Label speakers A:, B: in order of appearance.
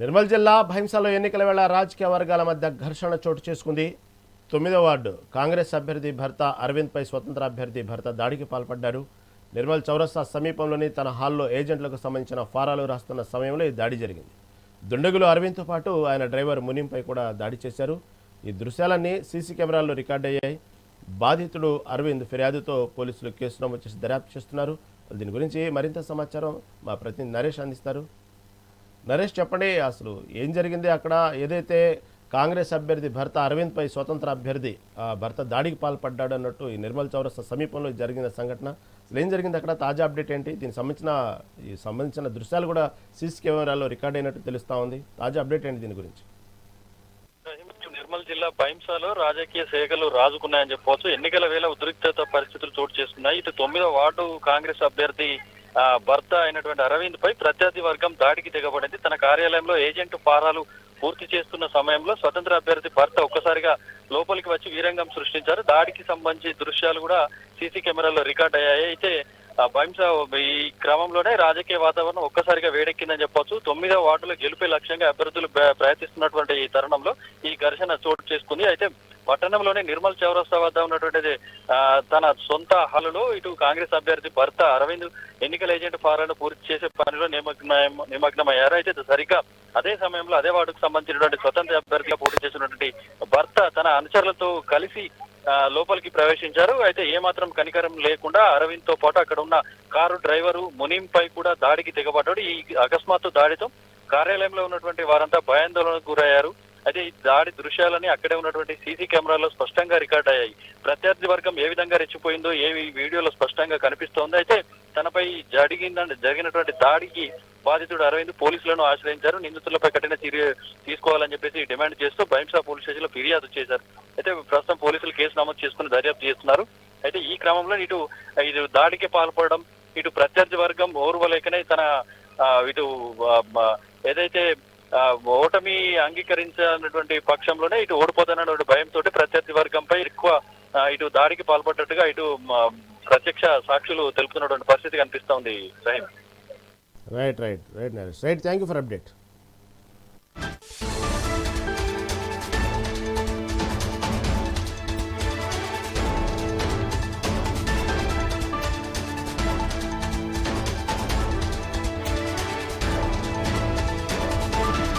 A: నిర్మల్ జిల్లా భైంసలో ఎన్నికల వేళ రాజకీయ వర్గాల మధ్య ఘర్షణ చోటు చేసుకుంది. తొమ్మిదో వార్డు కాంగ్రెస్ అభ్యర్థి భర్త అరవింద్పై స్వతంత్ర అభ్యర్థి భర్త దాడికి పాల్పడ్డారు. నిర్మల్ చౌరస్తా సమీపంలోని తన హాల్లో ఏజెంట్లకు సంబంధించిన ఫారాలు రాస్తున్న సమయంలో ఈ దాడి జరిగింది. దుండగులు అరవింద్తో పాటు ఆయన డ్రైవర్ మునింపై కూడా దాడి చేశారు. ఈ దృశ్యాలన్నీ సీసీ కెమెరాల్లో రికార్డ్ అయ్యాయి. బాధితుడు అరవింద్ ఫిర్యాదుతో పోలీసులు కేసు నమోదు చేసి దర్యాప్తు చేస్తున్నారు. దీని గురించి మరింత సమాచారం మా ప్రతినిధి నరేష్ అందిస్తారు. నరేష్ చెప్పండి అసలు ఏం జరిగింది అక్కడ? ఏదైతే కాంగ్రెస్ అభ్యర్థి భర్త అరవింద్పై స్వతంత్ర అభ్యర్థి ఆ భర్త దాడికి పాల్పడ్డాడు అన్నట్టు ఈ నిర్మల్ చౌరస్తా సమీపంలో జరిగిన సంఘటన. అసలు ఏం జరిగింది అక్కడ? తాజా అప్డేట్ ఏంటి? దీనికి సంబంధించిన ఈ సంబంధించిన దృశ్యాలు కూడా సీసీ కెమెరాలో రికార్డ్ అయినట్టు తెలుస్తా ఉంది. తాజా అప్డేట్ ఏంటి దీని గురించి?
B: నిర్మల్ జిల్లా భైంసాలో రాజకీయ సేకలు రాజుకున్నాయని చెప్పవచ్చు. ఎన్నికల వేళ ఉద్రిక్తత పరిస్థితులు చోటు చేసుకున్నాయి. ఇటు తొమ్మిదో వార్డు కాంగ్రెస్ అభ్యర్థి భర్త అయినటువంటి అరవింద్ పై ప్రత్యర్థి వర్గం దాడికి దిగబడింది తన కార్యాలయంలో ఏజెంట్ ఫారాలు పూర్తి చేస్తున్న సమయంలో స్వతంత్ర అభ్యర్థి భర్త ఒక్కసారిగా లోపలికి వచ్చి వీరంగం సృష్టించారు. దాడికి సంబంధించి దృశ్యాలు కూడా సీసీ కెమెరాలో రికార్డ్ అయ్యాయి. అయితే భయంస ఈ క్రమంలోనే రాజకీయ వాతావరణం ఒక్కసారిగా వేడెక్కిందని చెప్పొచ్చు. తొమ్మిదో వార్డులో గెలిపే లక్ష్యంగా అభ్యర్థులు ప్రయత్నిస్తున్నటువంటి ఈ తరుణంలో ఈ ఘర్షణ చోటు చేసుకుంది. అయితే పట్టణంలోని నిర్మల్ చౌరస్తా వద్ద ఉన్నటువంటి తన సొంత హాలులో ఇటు కాంగ్రెస్ అభ్యర్థి భర్త అరవింద్ ఎన్నికల ఏజెంట్ ఫారాన్ని పూర్తి చేసే పనిలో నిమగ్నం నిమగ్నమయ్యారు. అయితే సరిగ్గా అదే సమయంలో అదే వార్డుకు సంబంధించినటువంటి స్వతంత్ర అభ్యర్థిగా పోటీ చేసినటువంటి భర్త తన అనుచరులతో కలిసి లోపలికి ప్రవేశించారు. అయితే ఏమాత్రం కనికరం లేకుండా అరవింద్తో పాటు అక్కడ ఉన్న కారు డ్రైవరు మునీం పై కూడా దాడికి దిగబడ్డాడు ఈ అకస్మాత్తు దాడితో కార్యాలయంలో ఉన్నటువంటి వారంతా భయాందోళనకు గురయ్యారు. అయితే ఈ దాడి దృశ్యాలని అక్కడే ఉన్నటువంటి సీసీ కెమెరాలో స్పష్టంగా రికార్డ్ అయ్యాయి. ప్రత్యర్థి వర్గం ఏ విధంగా రెచ్చిపోయిందో ఏ వీడియోలో స్పష్టంగా కనిపిస్తోంది అయితే తనపై జరిగిందంటే జరిగినటువంటి దాడికి బాధితుడు అరవింద్ పోలీసులను ఆశ్రయించారు. నిందితులపై కఠిన చర్య తీసుకోవాలని చెప్పేసి డిమాండ్ చేస్తూ భయంసా పోలీస్ స్టేషన్లో ఫిర్యాదు చేశారు. అయితే ప్రస్తుతం పోలీసులు కేసు నమోదు చేసుకుని దర్యాప్తు చేస్తున్నారు. అయితే ఈ క్రమంలో ఇటు ఇది దాడికి పాల్పడడం ఇటు ప్రత్యర్థి వర్గం ఓర్వలేకనే తన ఆ, ఇటు ఏదైతే ఓటమి అంగీకరించినటువంటి పక్షంలోనే ఇటు ఓడిపోతున్నటువంటి భయంతో ప్రత్యర్థి వర్గంపై ఎక్కువ ఇటు దాడికి పాల్పడ్డట్టుగా ఇటు ప్రత్యక్ష సాక్షులు తెలుపుతున్నటువంటి పరిస్థితి కనిపిస్తోంది
A: right right right right thank you for update